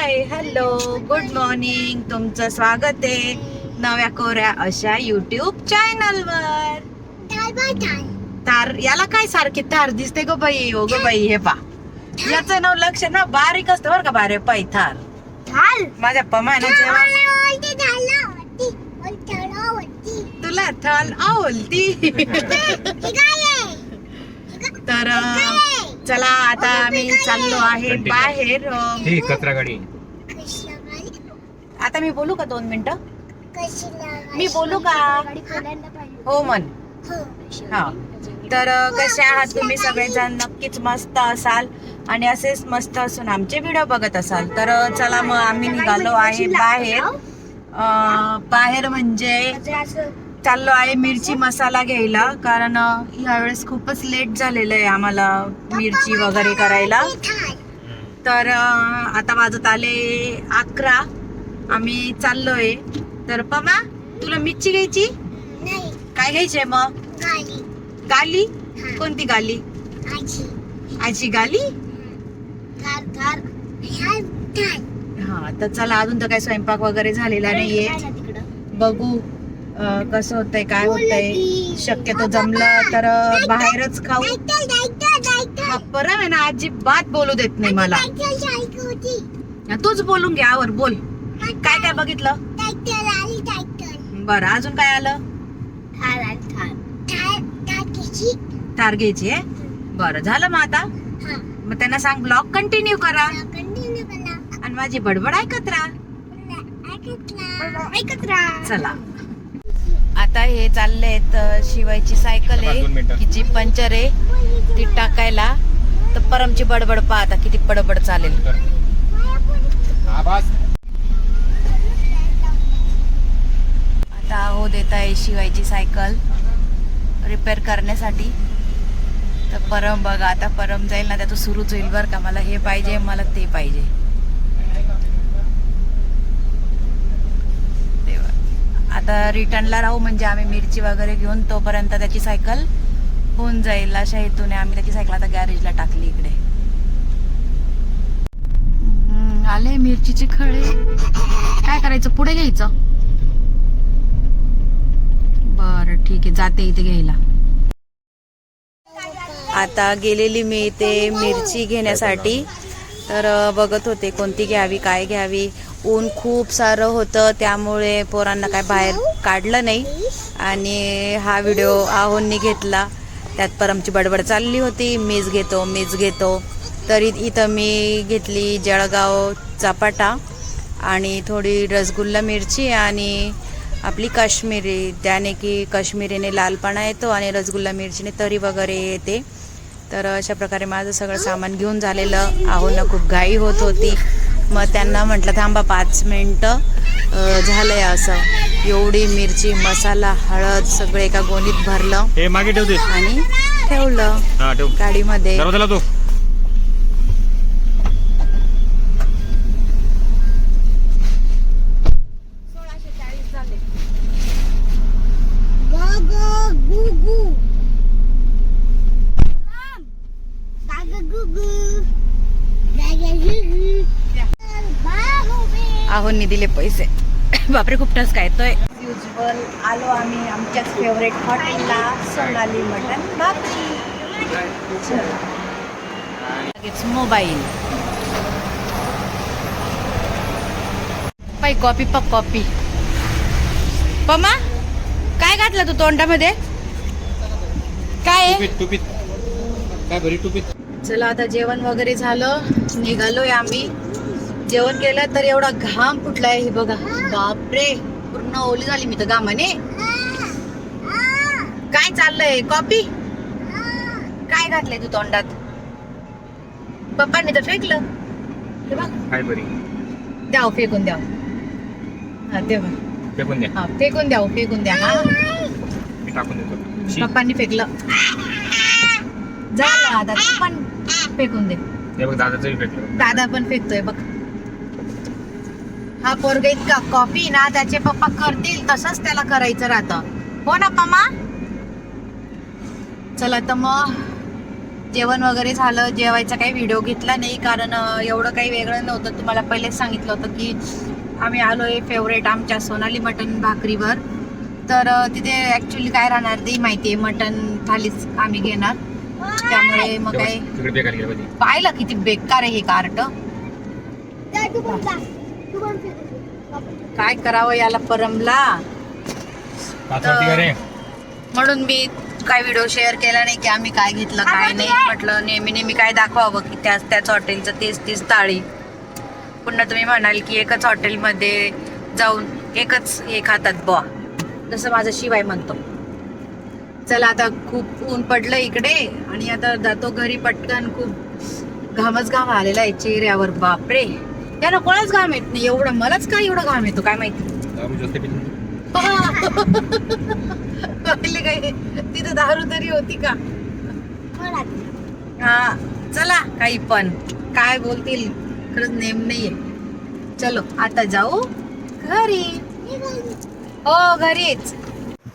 Hi hello good morning तुमचं स्वागत आहे नव्या कोऱ्या अशा युट्यूब चॅनल वर. तार याला काय सारखी तार दिसते ग बाई? हो ग बाई हे पा. याच नाव लक्ष ना बारीक असतं बरं का बारे पाय थार. माझ्या पमाना जेव्हा तुला थाल आवडती. तर चला आता आम्ही चाललो आहे बाहेर ही कचरा गाडी. आता मी बोलू का दोन मिनिटं? मी बोलू का? हो मन हा. तर अ, कसे आहात तुम्ही सगळेजण? नक्कीच मस्त असाल. आणि असेच मस्त असून आमचे व्हिडिओ बघत असाल. तर चला मग आम्ही निघालो आहे बाहेर. बाहेर म्हणजे चाललो आहे मिरची मसाला घ्यायला. कारण अ, यावेळेस खूपच लेट झालेलं आहे आम्हाला मिरची वगैरे करायला. तर आता वाजत आले अकरा. आम्ही चाललोय. तर पमा तुला मिरची घ्यायची? काय घ्यायचंय मग? गाली. कोणती गाली? आजी. गाली? हा तर चला अजून तर काही स्वयंपाक वगैरे झालेला नाहीये. बघू कसं होतंय काय होतंय. शक्यतो जमलं तर बाहेरच खाऊ. परम आहे ना अजिबात बोलू देत नाही मला. तूच बोलून घ्या आवर बोल. काय काय बघितलं? बरं अजून काय आलं? तार घ्यायची. आहे? बरं झालं मग आता? मग त्यांना सांग ब्लॉग कंटिन्यू करा. आणि माझी बडबड ऐकत राहा. चला. आता हे चाललेत अं, शिवायची सायकल. आहे हिची पंचर आहे ती टाकायला. तर परमची बडबड पाहता किती बडबड चालेल. आवाज आता हो देत आहे शिवायची सायकल रिपेअर करण्यासाठी. तर परम बघा आता परम जाईल ना त्याचं सुरूच होईल बरं का. मला हे पाहिजे मला ते पाहिजे. आता रिटर्नला राहू म्हणजे आम्ही मिरची वगैरे घेऊन तोपर्यंत त्याची सायकल होऊन जाईल. अशा हेतूने आम्ही त्याची सायकल आता गॅरेजला टाकली इकडे. आले मिरचीचे खळे काय करायचं? पुढे घ्यायचं बर ठीक आहे जाते इथे घ्यायला. आता गेलेली मी इथे मिरची घेण्यासाठी. तर बघत होते कोणती घ्यावी काय घ्यावी. ऊन खूप सारं होतं त्यामुळे पोरांना काय बाहेर काढलं नाही. आणि हा व्हिडिओ आहोंनी घेतला. त्यात परमची बडबड चालली होती मीच घेतो मीच घेतो. तरी इथं मी घेतली जळगाव चपाटा आणि थोडी रसगुल्ला मिरची आणि आपली काश्मीरी त्याने की काश्मीरीने लालपणा येतो आणि रसगुल्ला मिरचीने तरी वगैरे येते. तर अशा प्रकारे माझं सगळं सामान घेऊन झालेलं आहोंना खूप घाई होत होती. मग त्यांना म्हटलं थांबा पाच मिनटं. अं, झालंय असं. एवढी मिरची मसाला हळद सगळं एका गोणीत भरलं हे आणि ठेवलं. हा ठेव. गाडीमध्ये. आहोंनी दिले पैसे. बापरे खूप टस काय येतोय युजल आलो आम्ही आमच्याच फेवरेट हॉटेलला सोनाली मटन. लगेच मोबाईल पाय कॉपी पक कॉपी पमा काय घातलं तू तोंडामध्ये? काय काय चला आता जेवण वगैरे झालं. निघालोय आम्ही. जेवण केलं तर एवढा घाम फुटलाय. हे बघा. बापरे. पूर्ण ओली झाली मी तर घामाने. काय चाललंय? कॉपी? काय घातलंय तू तोंडात? पप्पांनी तर फेकलं. हे बघ. काय बरी? द्याव फेकून द्याव हा. ते बघ फेकून द्या. हा फेकून फेकून द्या. हा. मी टाकून देतो. शी. पप्पांनी फेकलं. झालं आता तू पण फेकून दे. हे बघ फेकलं. दादा पण फेकतोय बघ. हा पोरगा इतका कॉफी ना त्याचे पप्पा करतील तसंच त्याला करायचं राहतं. हो ना पम्मा चला तर मग जेवण वगैरे झालं. जेवायचा काही व्हिडिओ घेतला नाही कारण एवढं काही वेगळं नव्हतं. तुम्हाला पहिलेच सांगितलं होतं की आम्ही आलोय फेवरेट आमच्या सोनाली मटन भाकरीवर. तर तिथे ऍक्च्युली काय राहणार ते माहिती आहे. मटन थालीच आम्ही घेणार. त्यामुळे मग काय? पाहिलं किती बेकार आहे हे कार्ट. काय करावं याला परमला? पाच वाटी का रे? म्हणून मी काय व्हिडिओ शेअर केला नाही की आम्ही काय घेतलं काय नाही. म्हटलं नेहमी नेहमी काय दाखवावं की त्याच त्याच हॉटेलचं तेच तीच थाळी. पुन्हा तुम्ही म्हणाल की एकच हॉटेलमध्ये जाऊन एकच हे खातात बुवा. जसं माझं शिवाय म्हणतो. चला आता खूप ऊन पडलं इकडे आणि आता जातो घरी पटकन. खूप घामच घाम आलेला आहे चेहऱ्यावर. बापरे. त्याला कोणाच घाम येत नाही एवढं मलाच काय एवढं घाम येतो काय माहिती? काय? तिथं दारू तरी होती का? हा चला काही पण. काय बोलतील खरंच नेम नाहीये. चलो आता जाऊ घरी. हो घरीच.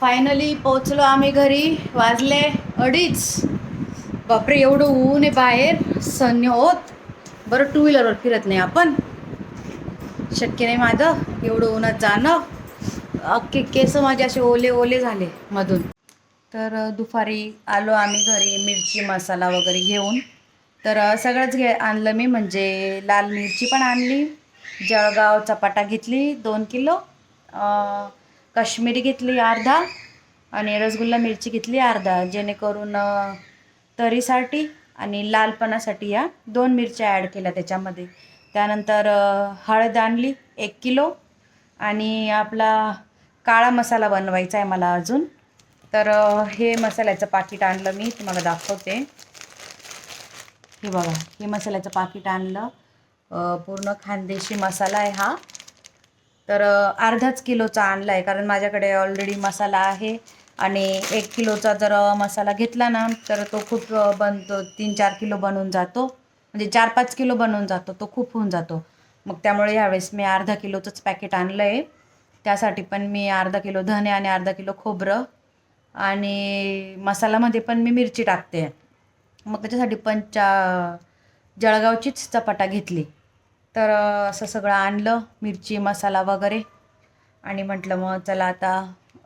फायनली पोचलो आम्ही घरी. वाजले अडीच. बापरे एवढं ऊन आहे बाहेर. सन्य होत. बरं टू व्हीलरवर फिरत नाही आपण. शक्य नाही माझं. एवढं उन्हात जाणं. अख्खे केस माझे असे ओले ओले झाले मधून. तर दुपारी आलो आम्ही घरी मिरची मसाला वगैरे घेऊन. तर सगळंच घे आणलं मी. म्हणजे लाल मिरची पण आणली. जळगाव चपाटा घेतली दोन किलो. काश्मीरी घेतली अर्धा. आणि रसगुल्ला मिरची घेतली अर्धा. जेणेकरून तरीसाठी आणि लालपणासाठी या दोन मिरच्या ॲड केल्या त्याच्यामध्ये. त्यानंतर हळद आणली एक किलो आणि आपला काळा मसाला बनवायचा आहे मला अजून. तर हे मसाल्याचं पाकिट आणलं मी तुम्हाला दाखवते. हे बघा हे मसाल्याचं पाकिट आणलं. पूर्ण खानदेशी मसाला आहे हा. तर अर्धाच किलोचा आणला आहे कारण माझ्याकडे ऑलरेडी मसाला आहे. आणि एक किलोचा जर मसाला घेतला ना तर तो खूप बनतो तीन चार किलो बनून जातो. म्हणजे चार पाच किलो बनवून जातो तो खूप होऊन जातो. मग त्यामुळे यावेळेस मी अर्धा किलोचंच पॅकेट आणलं आहे त्यासाठी पण मी अर्धा किलो धने आणि अर्धा किलो खोबरं आणि मसाल्यामध्ये पण मी मिरची टाकते. मग त्याच्यासाठी पण चा जळगावचीच चपाटा घेतली. तर असं सगळं आणलं मिरची मसाला वगैरे. आणि म्हटलं मग चला आता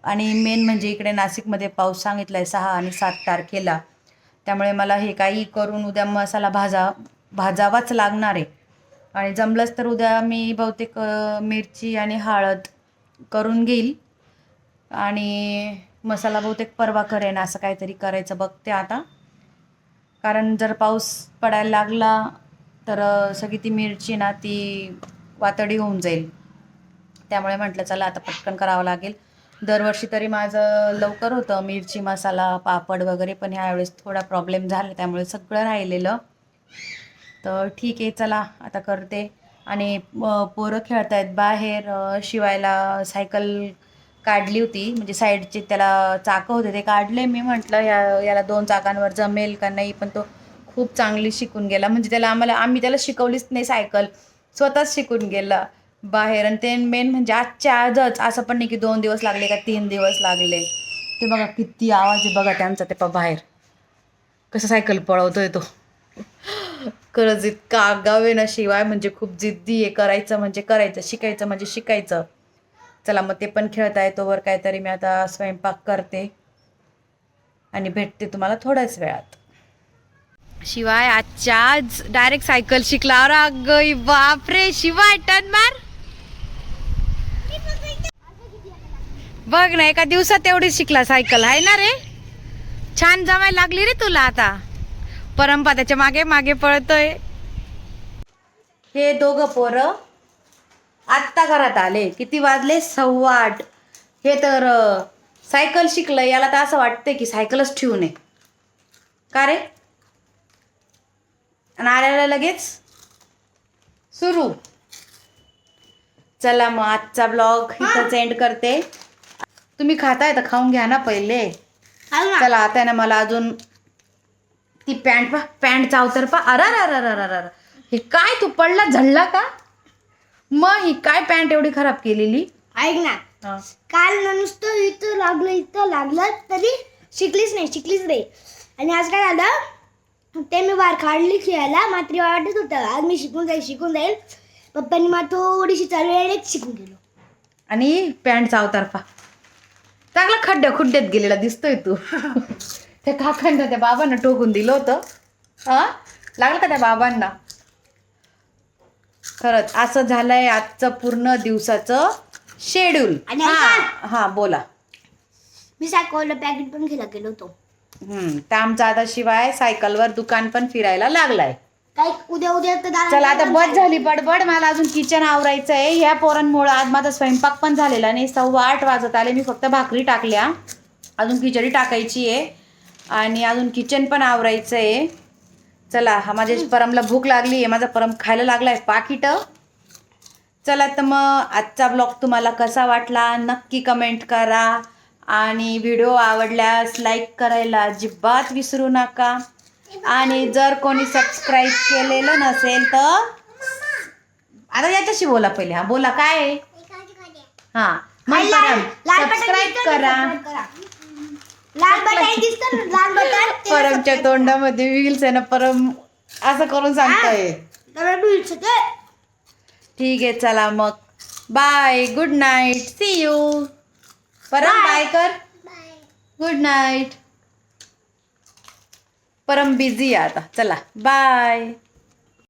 आणि मेन म्हणजे इकडे नाशिकमध्ये पाऊस सांगितला आहे सहा आणि सात तारखेला. त्यामुळे मला हे काही करून उद्या मसाला भाजा भाजावाच लागणार आहे. आणि जमलंच तर उद्या मी बहुतेक मिरची आणि हळद करून घेईल. आणि मसाला बहुतेक परवा करेन असं काहीतरी करायचं बघते आता. कारण जर पाऊस पडायला लागला तर सगळी ती मिरची ना ती वातडी होऊन जाईल. त्यामुळे म्हटलं चला आता पटकन करावं लागेल. दरवर्षी तरी माझं लवकर होतं. मिरची मसाला पापड वगैरे पण ह्यावेळेस थोडा प्रॉब्लेम झाला. त्यामुळे सगळं राहिलेलं. तर ठीक आहे चला आता करते. आणि पोरं खेळत आहेत बाहेर शिवायला सायकल काढली होती. म्हणजे साईडचे त्याला चाकं होते ते काढले मी. म्हटलं या याला दोन चाकांवर जमेल का नाही? पण तो खूप चांगली शिकून गेला. म्हणजे त्याला आम्हाला आम्ही त्याला शिकवलीच नाही सायकल स्वतःच शिकून गेला. बाहेर. आणि ते मेन म्हणजे आजच्या आजच असं पण नाही की दोन दिवस लागले का तीन दिवस लागले. ते बघा किती आवाज आहे बघा त्यांचा ते पा बाहेर. कसं सायकल पळवतोय तो. खरंच इतका आगाव आहे ना शिवाय म्हणजे खूप जिद्दी आहे. करायचं म्हणजे करायचं शिकायचं म्हणजे शिकायचं. चला मग ते पण खेळता तोवर काहीतरी मी आता स्वयंपाक करते. आणि भेटते तुम्हाला थोड्याच वेळात. शिवाय आजच्या आज डायरेक्ट सायकल शिकला. अरे बापरे शिवाय टन मार. बघ ना एका दिवसात एवढी शिकला सायकल आहे ना रे? छान जमायला लागली रे तुला आता. परंपरा त्याच्यामागे मागे पळतोय. हे दोघं पोरं आत्ता घरात आले. किती वाजले? सव्वा आठ हे तर सायकल शिकलं. याला तर असं वाटतंय की सायकलच ठेवू नये. का रे? आणि आल्याला लगेच सुरू. चला मग आजचा ब्लॉग इथंच एंड करते. तुम्ही खाताय तर खाऊन घ्या ना पहिले. चला आता आहे ना मला अजून ती पॅन्ट पा पॅन्ट चावतर पा अरा अरा अरा अरा हे काय तू पडला? झडला का? मग ही काय पॅन्ट एवढी खराब केलेली? ऐक ना. काल ना नुसतं इथं लागलं इथं लागलं तरी शिकलीच नाही शिकलीच नाही. आणि आज काय झालं? ते मी बाहेर काढली खेळायला मात्र वाटत होतं आज मी शिकून जाईल शिकून जाईल. पप्पांनी मला थोडीशी चालू शिकून गेलो आणि पॅन्ट चावतर्फा चांगला खड्ड्या खुड्ड्यात गेलेला दिसतोय तू. त्या काकांना त्या बाबांना टोकून दिलं होतं. हा? लागलं का त्या बाबांना? खरंच असं झालंय आजचं पूर्ण दिवसाचं शेड्यूल आणि हा हा बोला. मी सायकलला पॅकेट पण घ्यायला गेलो होतो. हम्म तर आमचा आता शिवाय सायकलवर दुकान पण फिरायला लागलाय. काय उद्या उद्या तर दादा चला आता बस झाली बडबड. मला अजून किचन आवरायचं आहे ह्या पोरांमुळं आज माझा स्वयंपाक पण झालेला नाही. सव्वा आठ वाजत आले. मी फक्त भाकरी टाकल्या. अजून खिचडी टाकायची आहे. आणि अजून किचन पण आवरायचं आहे चला हा माझ्या परमला भूक लागली आहे. माझा परम खायला लागलाय पाकिट. चला तर मग आजचा ब्लॉग तुम्हाला कसा वाटला? नक्की कमेंट करा. आणि व्हिडिओ आवडल्यास लाईक करायला अजिबात विसरू नका. आणि जर कोणी सबस्क्राईब केलेलं नसेल तर आता याच्याशी बोला पहिले हा बोला काय? हा मग सबस्क्राईब करा. लाल बटन दिसतं ना लाल बटन ते परमच्या तोंडामध्ये व्हील्स आहे ना परम असं करून सांगतोय. त्याला ठीक आहे चला मग. Bye good night see you Param bye कर. गुड नाईट परम बिझी आहे आता. चला बाय